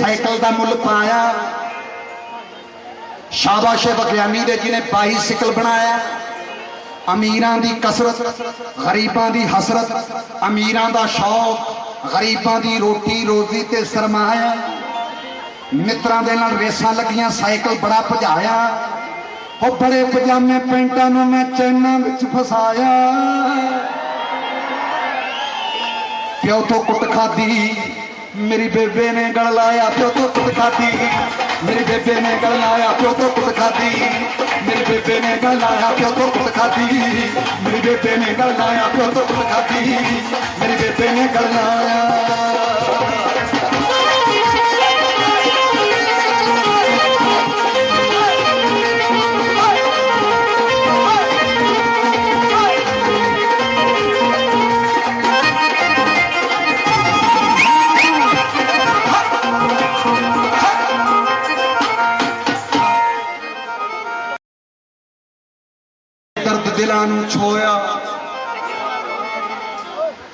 cycle ਦਾ ਮੁੱਲ ਪਾਇਆ ਸ਼ਾਬਾਸ਼ ਵਿਗਿਆਨੀ ਦੇ ਜਿਹਨੇ ਬਾਈਸਾਈਕਲ ਬਣਾਇਆ ਅਮੀਰਾਂ ਦੀ ਕਸਰਤ ਗਰੀਬਾਂ ਦੀ ਹਸਰਤ ਅਮੀਰਾਂ ਦਾ ਸ਼ੌਕ ਗਰੀਬਾਂ ਦੀ ਰੋਟੀ ਰੋਜ਼ੀ ਤੇ ਸਰਮਾਇਆ ਮਿੱਤਰਾਂ ਦੇ ਨਾਲ ਰੇਸਾਂ ਲੱਗੀਆਂ ਸਾਈਕਲ ਬੜਾ ਭਜਾਇਆ ਉਹ ਬੜੇ ਪਜਾਮੇ ਪੈਂਟਾਂ ਨੂੰ ਮੈਂ ਚੈਨਾਂ ਵਿੱਚ ਫਸਾਇਆ ਕਿਉਂ ਤੋਂ ਕੁੱਟ ਖਾਦੀ میری بیبے نے گڑ لایا پیو تو پہ کھاتی میری بیبے نے گڑ لایا پیو تو کھاتی میری بیبے نے گڑ لایا پیو تو پہ کھاتی میری بیبے نے گڑ لایا پیو تو پیوں کھاتی میری بیبے نے گڑ لایا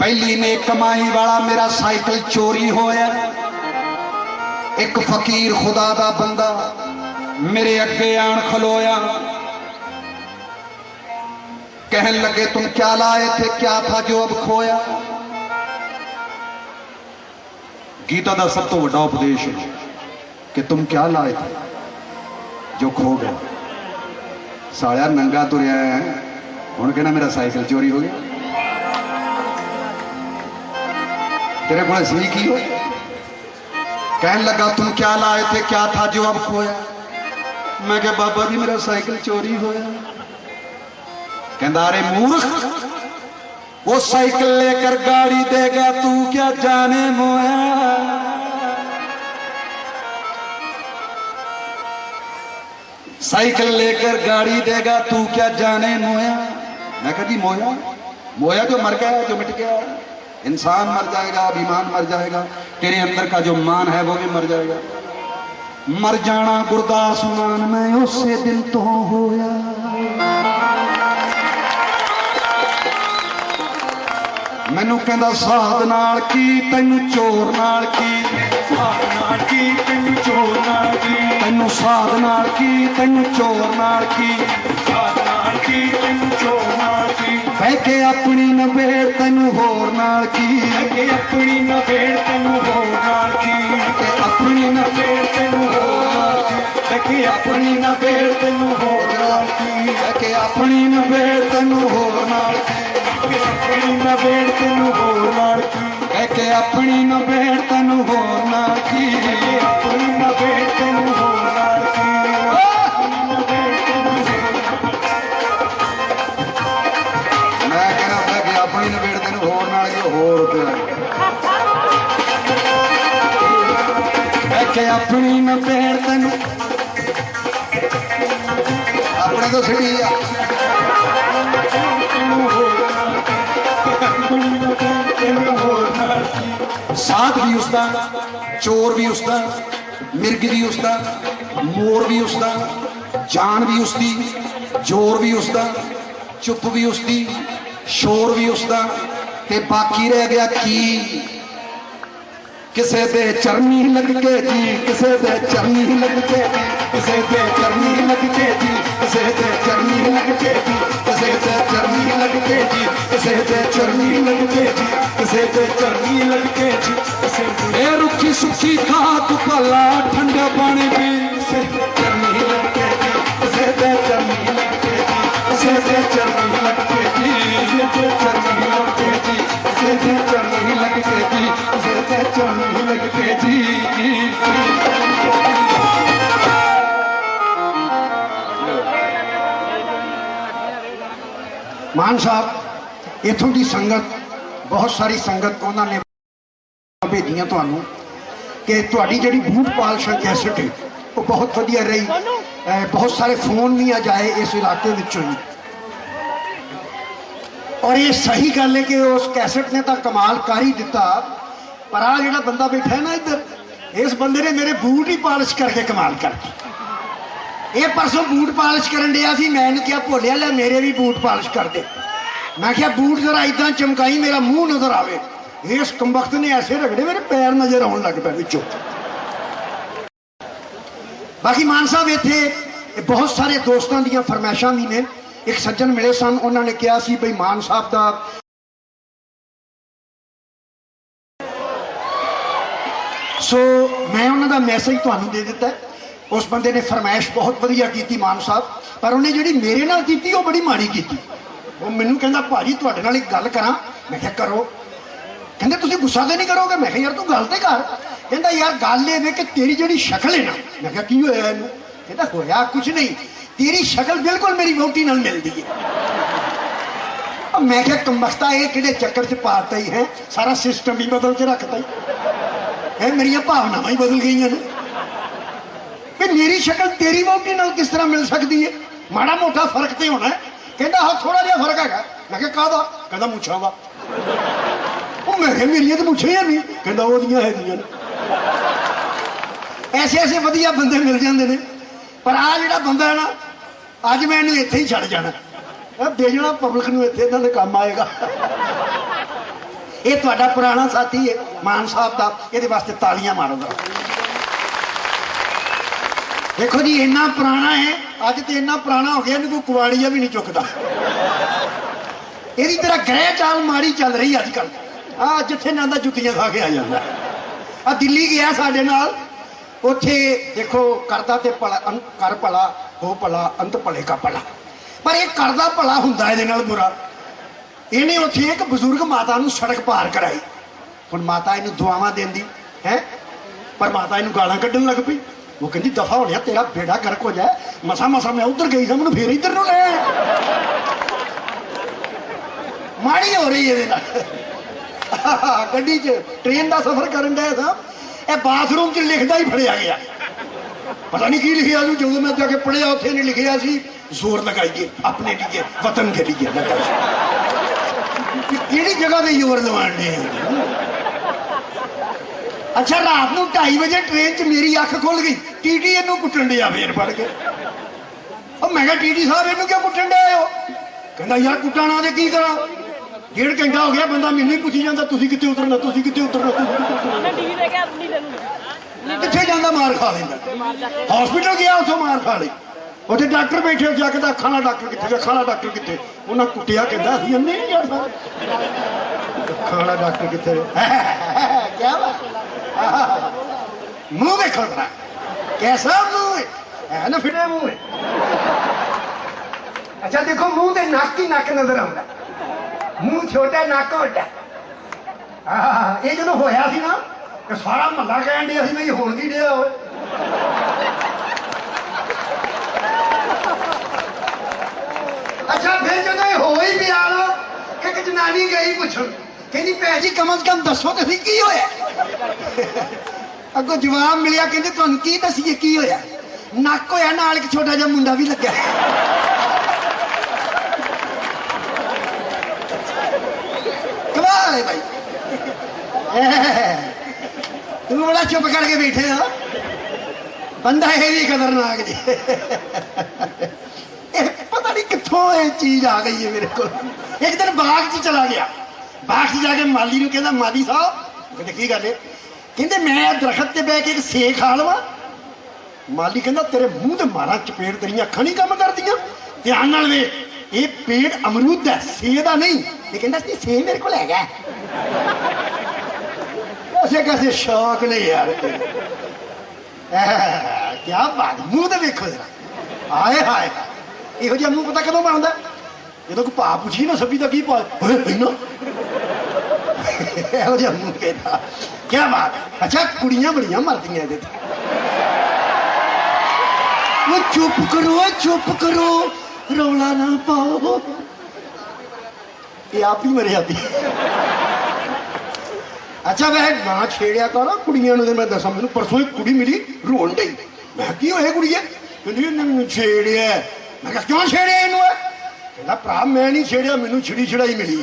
پہلی میں کمائی والا میرا سائیکل چوری ہوا ایک فکیر خدا کا بندہ میرے اگے آن کھلویا کہن لگے تم کیا لائے تھے کیا تھا جو اب کھویا گیتا دا سب تو وڈا اپدیش ہے کہ تم کیا لائے تھے جو کھو گیا سالیا ننگا تو رہا تورا ہوں کہنا میرا سائیکل چوری ہو گیا تیرے کو سی کی کہنے لگا تم کیا لائے تھے کیا تھا جو اب کھویا میں کہ بابا جی میرا سائیکل چوری ہویا مورخ وہ سائیکل لے کر گاڑی دے گا تو کیا جانے مویا سائیکل لے کر گاڑی دے گا تو کیا جانے مویا میں کہا جی مویا مویا جو مر گیا جو مٹ گیا इंसान मर जाएगा अभिमान मर जाएगा तेरे अंदर का जो मान है वो भी मर जाएगा मर जाना गुरदास मान मैं उसे दिल तो होया ਮੈਨੂੰ ਕਹਿੰਦਾ ਸਾਧ ਨਾਲ ਕੀ ਤੈਨੂੰ ਚੋਰ ਨਾਲ ਕੀ ਸਾਧਨਾ ਕੀ ਤੈਨੂੰ ਚੋਰ ਨਾਲ ਕੀ ਤੈਨੂੰ ਸਾਧਨਾ ਕੀ ਤੈਨੂੰ ਚੋਰ ਨਾਲ ਕੀ ਸਾਧਨਾ ਕੀ ਤੈਨੂੰ ਚੋਰ ਕੀ ਬਹਿ ਕੇ ਆਪਣੀ ਨਵੇੜ ਤੈਨੂੰ ਹੋਰ ਨਾਲ ਕੀ ਬਹਿ ਕੇ ਆਪਣੀ ਨਵੇੜ ਤੈਨੂੰ ਹੋਰ ਨਾਲ ਕੀ ਤੇ ਆਪਣੀ ਨਵੇੜ ਤੈਨੂੰ ਹੋਰ ਨਾਲ ਕੀ ਬਹਿ ਕੇ ਆਪਣੀ ਨਵੇੜ ਤੈਨੂੰ ਹੋਰ ਨਾਲ ਕੀ ਬਹਿ ਕੇ ਆਪਣੀ ਨਵੇੜ ਤੈਨੂੰ ਹੋਰ ਨਾਲ ਕੀ ਕੇ ਆਪਣੀ ਨਾ ਵੇੜ ਤੈਨੂੰ ਹੋਰ ਨਾਲ ਕੀ ਕਹਿ ਕੇ ਆਪਣੀ ਨਾ ਵੇੜ ਤੈਨੂੰ ਹੋਰ ਨਾਲ ਕੀ ਆਪਣੀ ਨਾ ਵੇੜ ਤੈਨੂੰ ਹੋਰ ਨਾਲ ਕੀ ਮੈਂ ਕਹਿੰਦਾ ਕਿ ਆਪਣੀ ਨਾ ਵੇੜ ਤੈਨੂੰ ਹੋਰ ਨਾਲ ਕੀ ਹੋਰ ਤੇ ਕਿ ਆਪਣੀ ਨਾ ਵੇੜ ਤੈਨੂੰ ਆਪਣੇ ਤੋਂ ਸਿੱਧੀ ਆ ਉਸਦਾ ਚੋਰ ਵੀ ਉਸਦਾ ਮਿਰਗ ਵੀ ਉਸਦਾ ਮੋਰ ਵੀ ਉਸਦਾ ਜਾਨ ਵੀ ਉਸਦੀ ਜੋਰ ਵੀ ਉਸਦਾ ਚੁੱਪ ਵੀ ਉਸਦੀ ਸ਼ੋਰ ਵੀ ਉਸਦਾ ਤੇ ਬਾਕੀ ਰਹਿ ਗਿਆ ਕੀ ਕਿਸੇ ਦੇ ਚਰਨੀ ਲੱਗ ਕੇ ਜੀ ਕਿਸੇ ਦੇ ਚਰਨੀ ਲੱਗ ਕੇ ਕਿਸੇ ਦੇ ਚਰਨੀ ਲੱਗ ਕੇ ਜੀ ਕਿਸੇ ਦੇ ਚਰਨੀ ਲੱਗ ਕੇ ਜੀ चरनी लॻ पे जी चरणी लॻ पंडा पाण صاحب اتوی سنگت بہت ساری سنگت نے کہ تاریخ جہی بوٹ پالش ہے کیسٹ وہ بہت ودیش رہی بہت سارے فون نہیں آ جائے اس علاقے اور یہ سی گل ہے کہ اس کیٹ نے تو کمال کر ہی در آ جا بندہ بیٹھا ہے نا ادھر اس بندے نے میرے بوٹ ہی پالش کر کے کمال کرسوں بوٹ پالش کری کیا بھولیا لیا میرے بھی بوٹ پالش کرتے میں کیا بوٹ ذرا ایدان چمکائی میرا موہ نظر آوے اس کمبخت نے ایسے رگڑے میرے پیر نظر ہون لگ پہ بچو باقی مان صاحب یہ تھے بہت سارے دوستان دیا فرمیشہ بھی نے ایک سجن ملے سن انہوں نے کیا سی بھئی مان صاحب دا سو میں انہوں دا میسج تو ہنو دے دیتا ہے اس بندے نے فرمیش بہت بڑیا کیتی مان صاحب پر انہیں جڑی میرے نہ کیتی وہ بڑی ماری کیتی وہ میون کہا جی تل کر میں کرو کہ تھی گسا تو نہیں کرو گے میں یار تلتے کر کہ یار گل یہ کہ تیری جہی شکل ہے نا میں ہوا کچھ نہیں تیری شکل بالکل میری موٹی ملتی ہے میں کہتا یہ کہے چکر چار تی ہے سارا سسٹم بھی بدل چکتا میرا بھاونا ہی بدل گئی نئی میری شکل تیری موٹی نام کس طرح مل سکتی ہے ماڑا موٹا فرق تو ہونا ਕਹਿੰਦਾ ਹਾਂ ਥੋੜਾ ਜਿਹਾ ਫਰਕ ਹੈਗਾ ਮੈਂ ਕਿਹਾ ਕਾਹਦਾ ਕਹਿੰਦਾ ਮੁੱਛਾਂ ਦਾ ਉਹ ਮੈਂ ਕਿਹਾ ਮੇਰੀਆਂ ਤਾਂ ਮੁੱਛਾਂ ਨਹੀਂ ਕਹਿੰਦਾ ਉਹਦੀਆਂ ਹੈਗੀਆਂ ਐਸੇ ਐਸੇ ਵਧੀਆ ਬੰਦੇ ਮਿਲ ਜਾਂਦੇ ਨੇ ਪਰ ਆ ਜਿਹੜਾ ਬੰਦਾ ਹੈ ਨਾ ਅੱਜ ਮੈਂ ਇਹਨੂੰ ਇੱਥੇ ਹੀ ਛੱਡ ਜਾਣਾ ਇਹ ਦੇਣਾ ਪਬਲਿਕ ਨੂੰ ਇੱਥੇ ਇਹਨਾਂ ਦੇ ਕੰਮ ਆਏਗਾ ਇਹ ਤੁਹਾਡਾ ਪੁਰਾਣਾ ਸਾਥੀ ਹੈ ਮਾਨ ਸਾਹਿਬ ਦਾ ਇਹਦੇ ਵਾਸਤੇ ਤਾਲੀਆਂ ਮਾਰੋ ਜਰਾ دیکھو جی ایسنا پرانا ہے اب تو ایسا پرانا ہو گیا یہ گواڑیاں بھی نہیں چکتا یہاں گرہ چال ماڑی چل رہی اج کل آج جتنے نہ آ جائے آ دلی گیا سارے اتے دیکھو کردہ پلا کر پلا وہ پلا انت پلا کا پلا پر یہ کردہ پلا ہوں یہ برا یہ بزرگ ماع سڑک پار کرائی ہوں ما دعو دینی ہے پر ما گالا کھڈن لگ پی وہ دفعہ ہو ہو لیا تیرا بیڑا گرک جائے مسا مسا میں ادھر ادھر گئی پھر لے ماڑی ہو رہی ہے گڈی چ چ ٹرین دا سفر کرن اے باتھ روم لکھدا ہی پھڑیا گیا پتہ نہیں کی لکھیا جو جو میں جا کے پڑھیا اوتھے نہیں لکھیا سی زور لگائیے اپنے لیے وطن کے لیے کیڑی جگہ پہ زور لگا لے ਅੱਛਾ ਰਾਤ ਨੂੰ 2:30 ਵਜੇ ਟ੍ਰੇਨ 'ਚ ਮੇਰੀ ਅੱਖ ਖੁੱਲ ਗਈ ਟੀਟੀ ਇਹਨੂੰ ਕੁੱਟਣ ਡਿਆ ਫੇਰ ਫੜ ਕੇ ਉਹ ਮੈਂ ਕਿਹਾ ਟੀਟੀ ਸਾਹਿਬ ਇਹਨੂੰ ਕਿਉਂ ਕੁੱਟਣ ਦੇ ਹੋ ਕਹਿੰਦਾ ਯਾਰ ਕੁੱਟਾਣਾ ਦੇ ਕੀ ਕਰਾਂ ਡੇਢ ਘੰਟਾ ਹੋ ਗਿਆ ਬੰਦਾ ਮੈਨੂੰ ਹੀ ਪੁੱਛੀ ਜਾਂਦਾ ਤੁਸੀਂ ਕਿੱਥੇ ਉਤਰਨਾ ਤੁਸੀਂ ਕਿੱਥੇ ਉਤਰਨਾ ਤੁਸੀਂ ਕਿੱਥੇ ਉਤਰਨਾ ਮੈਂ ਟੀਵੀ ਦੇ ਕੇ ਆਪਣੀ ਤੈਨੂੰ ਕਿੱਥੇ ਜਾਂਦਾ ਮਾਰ ਖਾ ਲੈਂਦਾ ਹਸਪੀਟਲ ਗਿਆ ਉੱਥੋਂ ਮਾਰ ਖਾ ਲਈ ਉੱਥੇ ਡਾਕਟਰ ਬੈਠੇ ਜਾ ਕੇ ਅੱਖਾਂ ਦਾ ਡਾਕਟਰ ਕਿੱਥੇ ਅੱਖਾਂ ਦਾ ਡਾਕਟਰ ਕਿੱਥੇ ਉਹਨਾਂ ਕੁੱਟਿਆ ਕਹਿੰਦਾ ਅਸੀਂ ਨਹੀਂ ਸਾਹਿਬ ਅੱਖਾਂ ਦਾ ਡਾਕਟਰ ਕਿੱਥੇ کیا منہ چاہو منہ ناک ہی ناک نظر چھوٹا آنٹا نکاح یہ ہویا ہوا نا کہ سارا ملا کہ دیا دل میں یہ دیا ہوئے اچھا پھر ہوئی پیار جنانی گئی پوچھ جی کم از کم دسو اگو جواب ملیا کہ نک ہوا چھوٹا جا ہے بھائی کباب بڑا چھو پکڑ کے بیٹھے بندہ ہے بھی خطرناک جی پتہ نہیں کتوں یہ چیز آ گئی ہے میرے کو ایک دن باغ چلا گیا باپ سے جا کے مالی مالی صاحب شوق نہیں کیا منہ تو ویک آئے ہای یہ منہ پتا کدو مار دیکھ پا پی نہ سبزی کا منگا کیا بات اچھا بڑی مرد چپی اچھا ویسے نہ چیڑا تو نا کڑی میں پرسوں ملی رو دے میں چڑی چڑائی ملی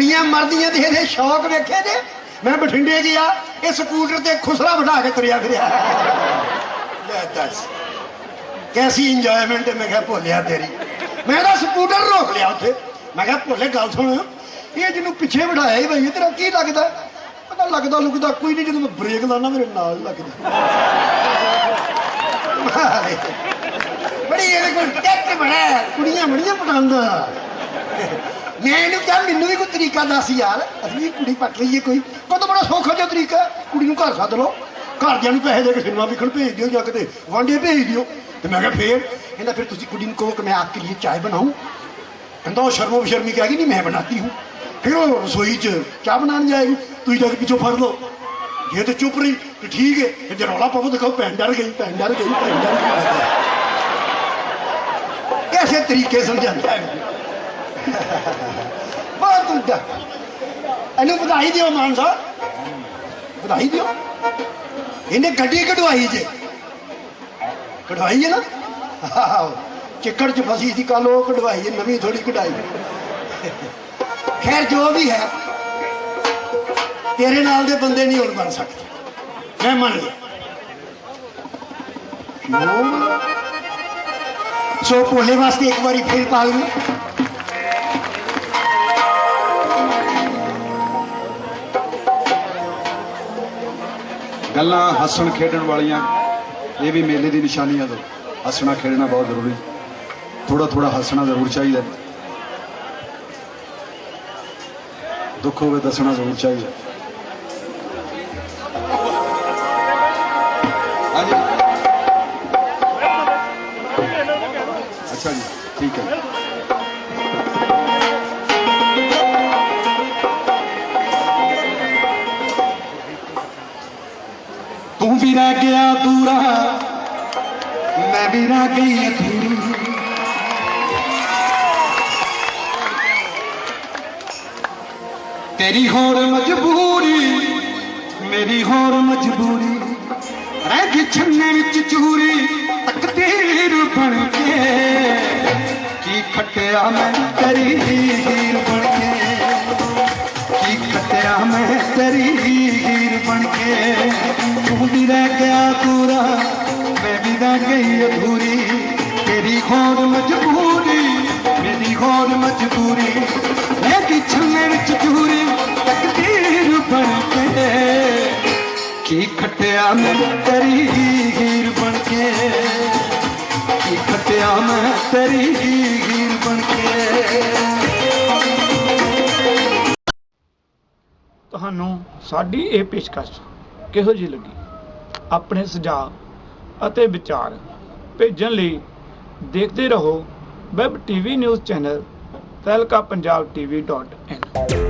لگتا لگتا میں بریک لانا میرے ناج لگا بڑی بڑی پسند میں نے کہا میری بھی کوئی طریقہ دس یار کڑی پٹ لیے کوئی وہ تو بڑا سوکھا طریقہ کڑی نو گھر سد لو گھر دیا پیسے دے کے سرما وکڑ بھیج دیو یا کتنے وانڈے بھیج دیو تو میں کہا پھر پھر کہنا کڑی کہو کہ میں آپ کے لیے چائے بناؤں کہتا وہ شرم و شرمی کہہ گئی نہیں میں بناتی ہوں پھر وہ رسوئی چ چاہ بنا جائے گی تھی جا کے پیچھوں پھڑ لو یہ تو چپ رہی تو ٹھیک ہے جب رولا پو دکھا پہن ڈر گئی پہن ڈر گئی پہن ڈر گئی ایسے طریقے سمجھا ਬਹੁਤ ਉਲਟਾ ਇਹਨੂੰ ਵਧਾਈ ਦਿਓ ਮਾਨ ਸਾਹਿਬ ਵਧਾਈ ਦਿਓ ਇਹਨੇ ਗੱਡੀ ਕਢਵਾਈ ਜੇ ਕਢਵਾਈ ਹੈ ਨਾ ਚਿੱਕੜ 'ਚ ਫਸੀ ਸੀ ਕੱਲ ਉਹ ਕਢਵਾਈ ਹੈ ਨਵੀਂ ਥੋੜੀ ਕਢਾਈ ਖੈਰ ਜੋ ਵੀ ਹੈ ਤੇਰੇ ਨਾਲ ਦੇ ਬੰਦੇ ਨਹੀਂ ਹੁਣ ਬਣ ਸਕਦੇ ਮੈਂ ਮੰਨ ਲਿਆ ਸੋ ਭੋਲੇ ਵਾਸਤੇ ਇੱਕ ਵਾਰੀ ਫੇਰ ਪਾ ਲਈ ਗੱਲਾਂ ਹੱਸਣ ਖੇਡਣ ਵਾਲੀਆਂ ਇਹ ਵੀ ਮੇਲੇ ਦੀ ਨਿਸ਼ਾਨੀ ਆ ਦੋ ਹੱਸਣਾ ਖੇਡਣਾ ਬਹੁਤ ਜ਼ਰੂਰੀ ਥੋੜਾ ਥੋੜਾ ਹੱਸਣਾ ਜ਼ਰੂਰ ਚਾਹੀਦਾ ਦੁੱਖ ਹੋਵੇ ਦੱਸਣਾ ਜ਼ਰੂਰ ਚਾਹੀਦਾ अधूरा मैं भी रह गई अधूरी तेरी होर मजबूरी मेरी होर मजबूरी रह गई छन्ने विच चूरी तकदीर ਬਣ ਕੇ की खटिया मैं तेरी हीर बन के ਗਿਆ ਮੈਂ ਤੇਰੀ ਹੀਰ ਬਣ ਕੇ ਤੂੰ ਵੀ ਰਹਿ ਗਿਆ ਤੂਰਾ ਮੈਂ ਵੀ ਰਹਿ ਗਈ ਅਧੂਰੀ ਤੇਰੀ ਖੋਦ ਮਜਬੂਰੀ ਮੇਰੀ ਖੋਦ ਮਜਬੂਰੀ ਇਹਦੀ ਛੰਨਣ ਵਿੱਚ ਚੂਰੀ ਤਕਦੀਰ ਬਣ ਕੇ ਕੀ ਖਟਿਆ ਮੈਂ ਤੇਰੀ ਹੀਰ ਬਣ ਕੇ ਕੀ ਖਟਿਆ ਮੈਂ ਤੇਰੀ ਹੀਰ ਬਣ ਕੇ ਤੁਹਾਨੂੰ ਸਾਡੀ ਇਹ ਪੇਸ਼ਕਸ਼ ਕਿਹੋ ਜਿਹੀ ਲੱਗੀ ਆਪਣੇ ਸੁਝਾਅ ਅਤੇ ਵਿਚਾਰ ਭੇਜਣ ਲਈ ਦੇਖਦੇ ਰਹੋ ਵੈਬ ਟੀਵੀ ਨਿਊਜ਼ ਚੈਨਲ ਤਲਕਾ ਪੰਜਾਬ tv.in